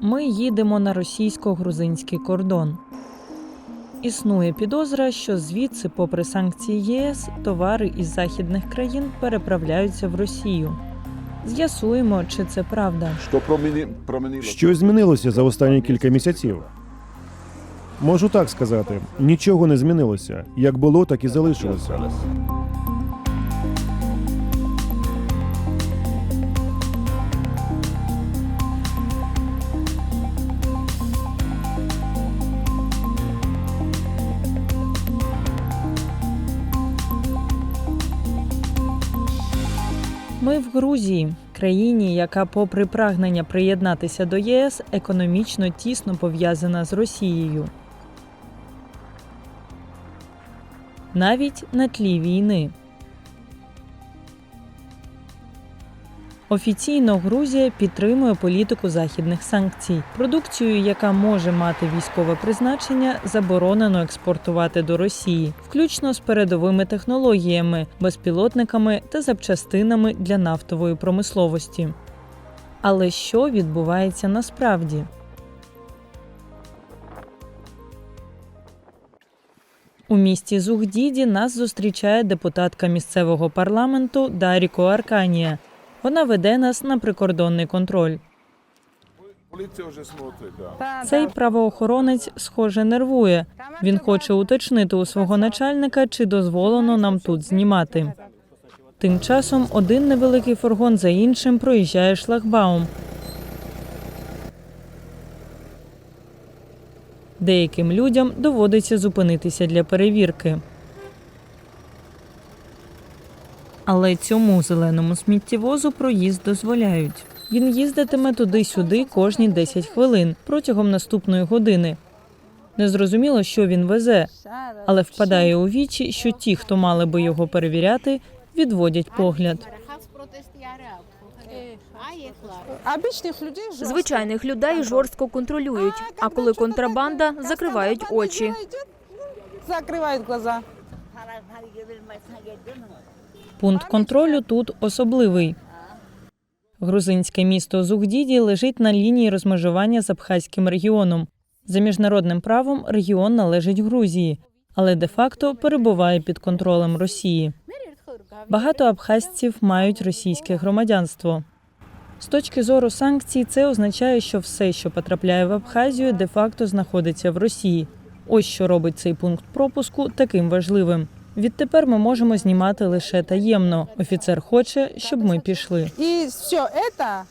Ми їдемо на російсько-грузинський кордон. Існує підозра, що звідси, попри санкції ЄС, товари із західних країн переправляються в Росію. З'ясуємо, чи це правда. Що? Змінилося за останні кілька місяців. Можу так сказати: нічого не змінилося. Як було, так і залишилося. Ми в Грузії, країні, яка, попри прагнення приєднатися до ЄС, економічно тісно пов'язана з Росією. Навіть на тлі війни. Офіційно Грузія підтримує політику західних санкцій. Продукцію, яка може мати військове призначення, заборонено експортувати до Росії, включно з передовими технологіями, безпілотниками та запчастинами для нафтової промисловості. Але що відбувається насправді? У місті Зугдіді нас зустрічає депутатка місцевого парламенту Даріко Арканія. Вона веде нас на прикордонний контроль. Цей правоохоронець, схоже, нервує. Він хоче уточнити у свого начальника, чи дозволено нам тут знімати. Тим часом один невеликий фургон за іншим проїжджає шлагбаум. Деяким людям доводиться зупинитися для перевірки. Але цьому зеленому сміттєвозу проїзд дозволяють. Він їздитиме туди-сюди кожні 10 хвилин протягом наступної години. Незрозуміло, що він везе, але впадає у вічі, що ті, хто мали би його перевіряти, відводять погляд. Звичайних людей жорстко контролюють, а коли контрабанда закривають очі. Закривають глаза. Пункт контролю тут особливий. Грузинське місто Зугдіді лежить на лінії розмежування з Абхазьким регіоном. За міжнародним правом регіон належить Грузії, але де-факто перебуває під контролем Росії. Багато абхазців мають російське громадянство. З точки зору санкцій, це означає, що все, що потрапляє в Абхазію, де-факто знаходиться в Росії. Ось що робить цей пункт пропуску таким важливим. Відтепер ми можемо знімати лише таємно. Офіцер хоче, щоб ми пішли. І все це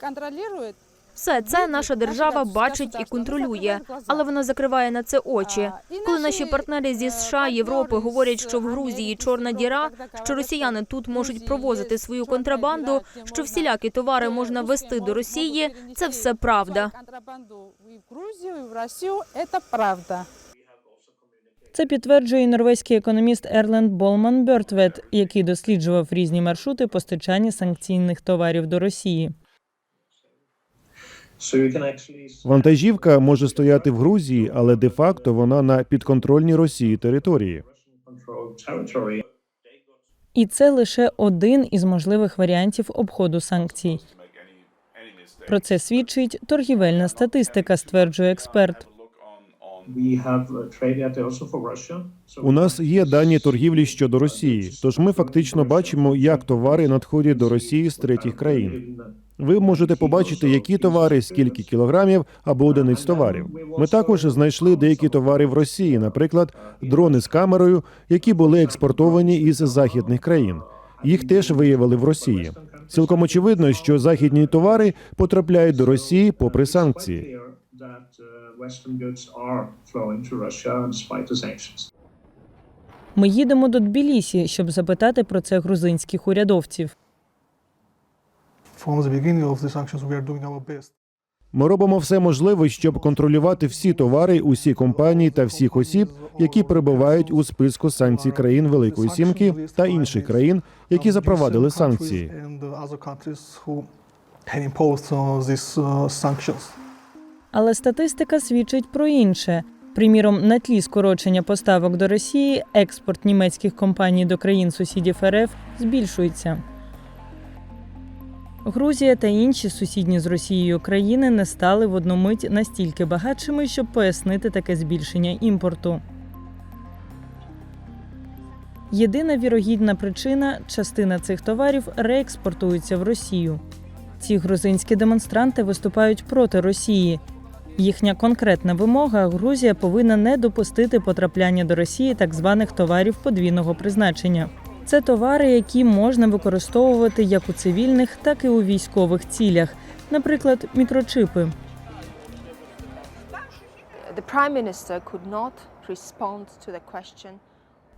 контролює. Все це наша держава бачить і контролює, але вона закриває на це очі. Коли наші партнери зі США, Європи говорять, що в Грузії чорна діра, що росіяни тут можуть провозити свою контрабанду, що всілякі товари можна вести до Росії, це все правда. Контрабанду в Грузію, в Росію – це правда. Це підтверджує і норвезький економіст Ерленд Болман Бертвет, який досліджував різні маршрути постачання санкційних товарів до Росії. Вантажівка може стояти в Грузії, але де-факто вона на підконтрольній Росії території. І це лише один із можливих варіантів обходу санкцій. Про це свідчить торгівельна статистика, стверджує експерт. У нас є дані торгівлі щодо Росії, тож ми фактично бачимо, як товари надходять до Росії з третіх країн. Ви можете побачити, які товари, скільки кілограмів або одиниць товарів. Ми також знайшли деякі товари в Росії, наприклад, дрони з камерою, які були експортовані із західних країн. Їх теж виявили в Росії. Цілком очевидно, що західні товари потрапляють до Росії попри санкції. Clear that Western goods are flowing to Russia despite the sanctions. Ми їдемо до Тбілісі, щоб запитати про це грузинських урядовців. From the beginning of the sanctions, we are doing our best. Ми робимо все можливе, щоб контролювати всі товари, усі компанії та всіх осіб, які перебувають у списку санкцій країн Великої Сімки та інших країн, які запровадили санкції. Але статистика свідчить про інше. Приміром, на тлі скорочення поставок до Росії експорт німецьких компаній до країн сусідів РФ збільшується. Грузія та інші сусідні з Росією країни не стали в одну мить настільки багатшими, щоб пояснити таке збільшення імпорту. Єдина вірогідна причина частина цих товарів реекспортується в Росію. Ці грузинські демонстранти виступають проти Росії. Їхня конкретна вимога Грузія повинна не допустити потрапляння до Росії так званих товарів подвійного призначення. Це товари, які можна використовувати як у цивільних, так і у військових цілях, наприклад, мікрочипи. the prime minister could not respond to the question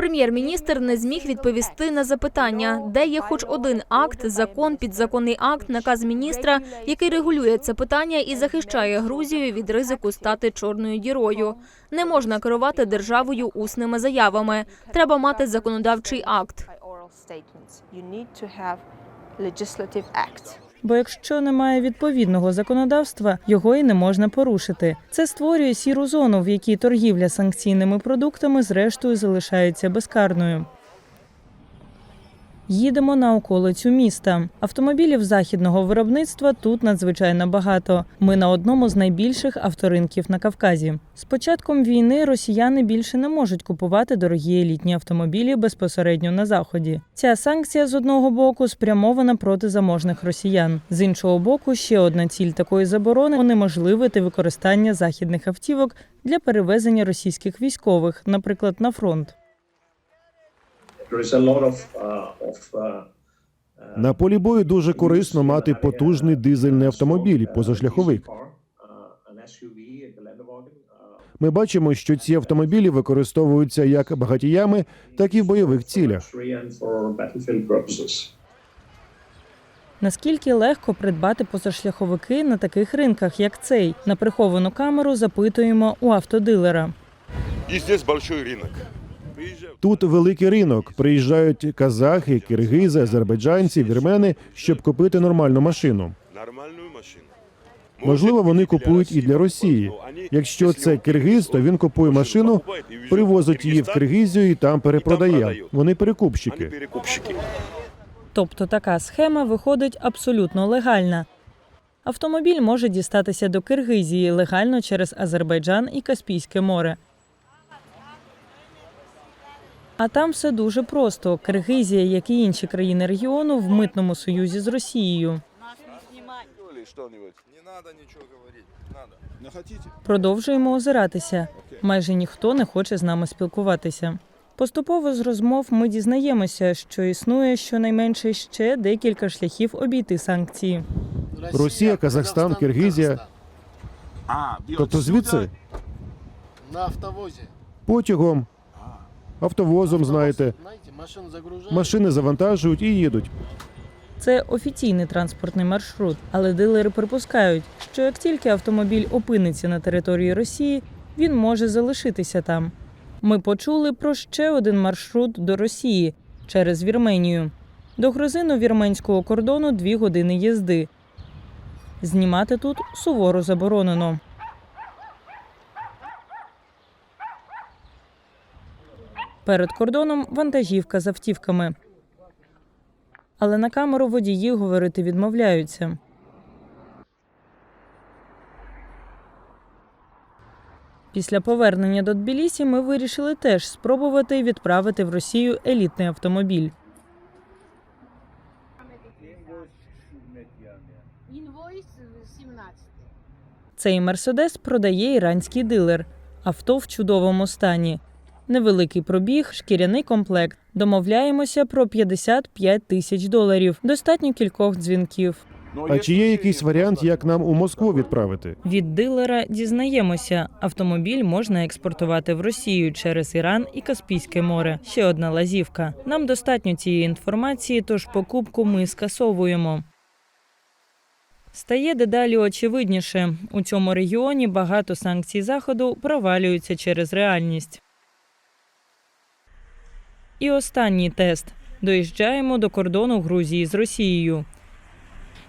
Прем'єр-міністр не зміг відповісти на запитання, де є хоч один акт, закон, підзаконний акт, наказ міністра, який регулює це питання і захищає Грузію від ризику стати чорною дірою. Не можна керувати державою усними заявами. Треба мати законодавчий акт. Бо якщо немає відповідного законодавства, його і не можна порушити. Це створює сіру зону, в якій торгівля санкційними продуктами зрештою залишається безкарною. Їдемо на околицю міста. Автомобілів західного виробництва тут надзвичайно багато. Ми на одному з найбільших авторинків на Кавказі. З початком війни росіяни більше не можуть купувати дорогі елітні автомобілі безпосередньо на заході. Ця санкція з одного боку спрямована проти заможних росіян. З іншого боку, ще одна ціль такої заборони унеможливити використання західних автівок для перевезення російських військових, наприклад, на фронт. На полі бою дуже корисно мати потужний дизельний автомобіль, позашляховик. uh, uh, Ми бачимо, що ці автомобілі використовуються як багатіями, так і в бойових цілях. Наскільки легко придбати позашляховики на таких ринках, як цей? На приховану камеру запитуємо у автодилера. И здесь большой рынок. Тут великий ринок. Приїжджають казахи, киргизи, азербайджанці, вірмени, щоб купити нормальну машину. Нормальную машину. Можливо, вони купують і для Росії. Якщо це киргиз, то він купує машину, привозить її в Киргизію і там перепродає. Вони перекупщики. перекупщики. Тобто така схема виходить абсолютно легальна. Автомобіль може дістатися до Киргизії легально через Азербайджан і Каспійське море. А там все дуже просто. Киргизія, як і інші країни регіону, в митному союзі з Росією. Продовжуємо озиратися. Майже ніхто не хоче з нами спілкуватися. Поступово з розмов ми дізнаємося, що існує щонайменше ще декілька шляхів обійти санкції. Росія, Казахстан, Киргизія. А, Тобто звідси На автовозе. потягом, автовозом, знаєте, машини завантажують і їдуть. Це офіційний транспортний маршрут, але дилери припускають, що як тільки автомобіль опиниться на території Росії, він може залишитися там. Ми почули про ще один маршрут до Росії через Вірменію. До грузино-вірменського кордону дві години їзди. Знімати тут суворо заборонено. Перед кордоном вантажівка з автівками. Але на камеру водії говорити відмовляються. Після повернення до Тбілісі ми вирішили теж спробувати відправити в Росію елітний автомобіль. Инвойс 17. Цей мерседес продає іранський дилер. Авто в чудовому стані. Невеликий пробіг, шкіряний комплект. Домовляємося про 55 тисяч доларів. Достатньо кількох дзвінків. Ну, А чи є якийсь варіант, як нам у Москву відправити? Від дилера дізнаємося, автомобіль можна експортувати в Росію через Іран і Каспійське море. Ще одна лазівка. Нам достатньо цієї інформації, тож покупку ми скасовуємо. Стає дедалі очевидніше. У цьому регіоні багато санкцій заходу провалюються через реальність. І останній тест: доїжджаємо до кордону Грузії з Росією.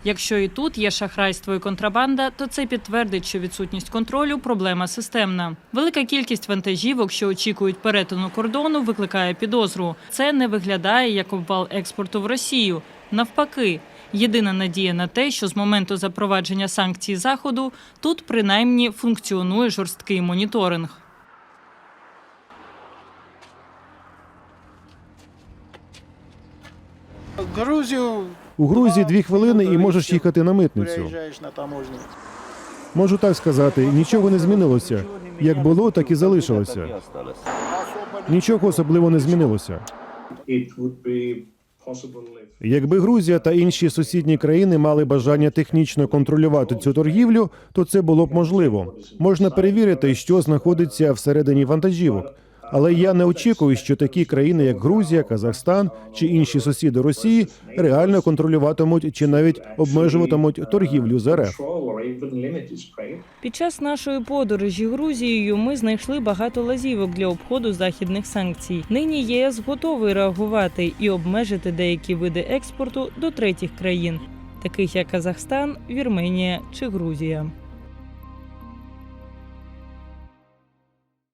Якщо і тут є шахрайство і контрабанда, то це підтвердить, що відсутність контролю проблема системна. Велика кількість вантажівок, що очікують перетину кордону, викликає підозру. Це не виглядає як обвал експорту в Росію. Навпаки, Єдина надія на те, що з моменту запровадження санкцій заходу тут принаймні функціонує жорсткий моніторинг. Грузию У Грузії дві хвилини і можеш їхати на митницю. Можу так сказати, нічого не змінилося. Як було, так і залишилося. Нічого особливо не змінилося. Якби Грузія та інші сусідні країни мали бажання технічно контролювати цю торгівлю, то це було б можливо. Можна перевірити, що знаходиться всередині вантажівок. Але я не очікую, що такі країни, як Грузія, Казахстан чи інші сусіди Росії, реально контролюватимуть чи навіть обмежуватимуть торгівлю з РФ. Під час нашої подорожі Грузією ми знайшли багато лазівок для обходу західних санкцій. Нині ЄС готовий реагувати і обмежити деякі види експорту до третіх країн, таких як Казахстан, Вірменія чи Грузія.